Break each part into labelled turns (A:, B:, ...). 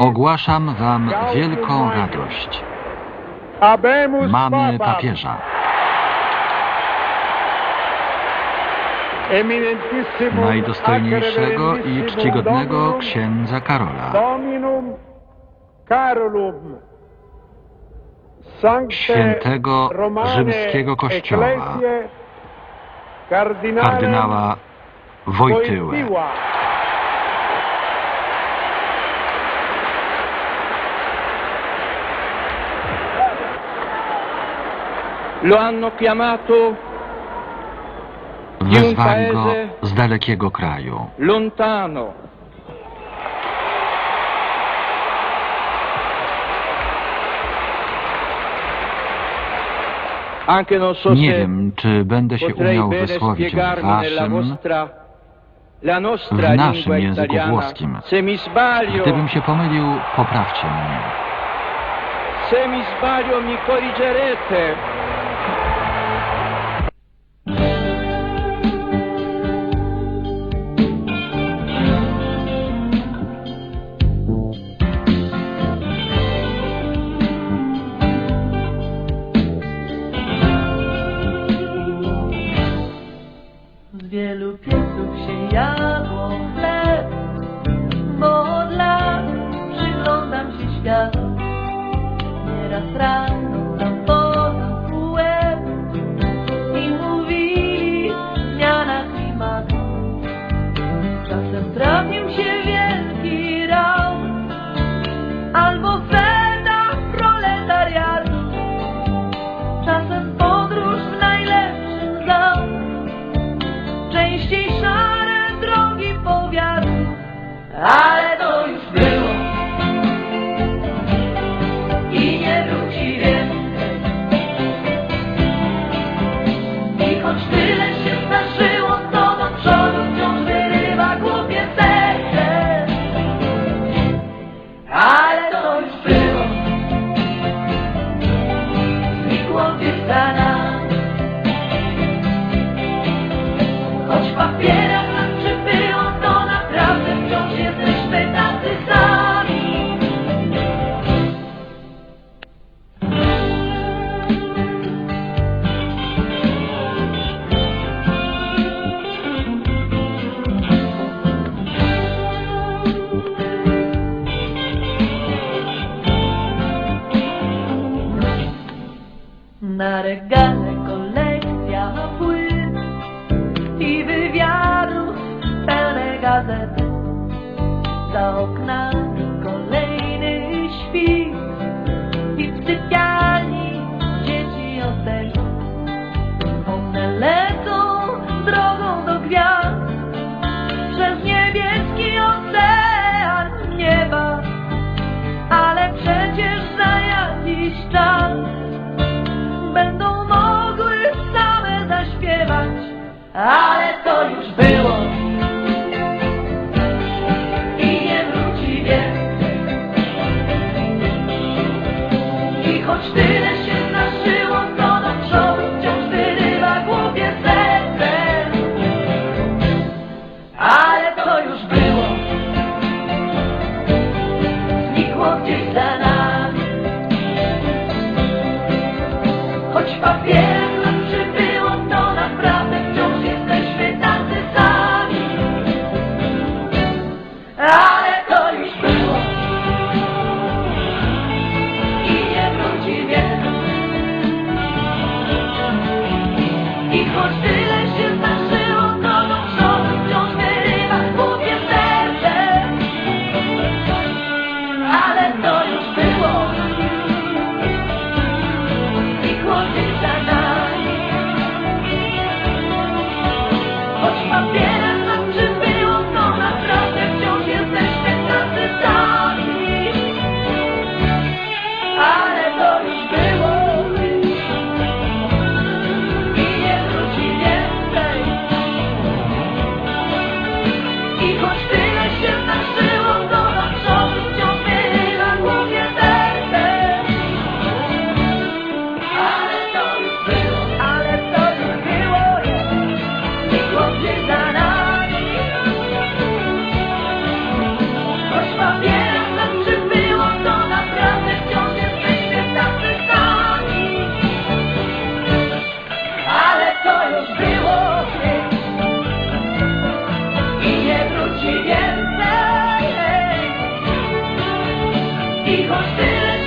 A: Ogłaszam wam wielką radość. Mamy papieża. Najdostojniejszego i czcigodnego księdza Karola. Świętego rzymskiego kościoła, kardynała Wojtyłę.
B: Lo hanno chiamato
A: Wezwali go z dalekiego kraju.
B: lontano. Anche non so
A: Nie
B: se
A: wiem, czy będę się
B: potrei
A: umiał
B: bene
A: wysłowić w
B: spiegarmi nella
A: waszym,
B: vostra la nostra
A: w naszym
B: lingua
A: języku
B: italiana.
A: włoskim.
B: Se mi sbaglio,
A: Gdybym się pomylił, poprawcie mnie.
B: se mi sbaglio mi corrigerete.
C: Na regale kolekcja płyt i wywiadów pełne gazety. Za oknami ale to już było i nie wróci więcej. I choć tyle się zdarzyło, to do przodu wciąż wyrywa głupie serce, ale to już było, znikło gdzieś za nami. Choć w choć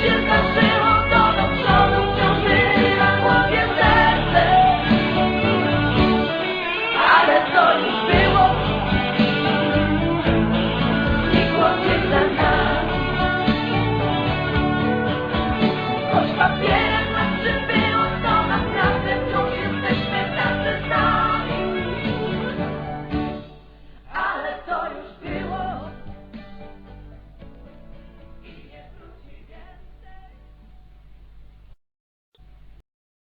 C: sientas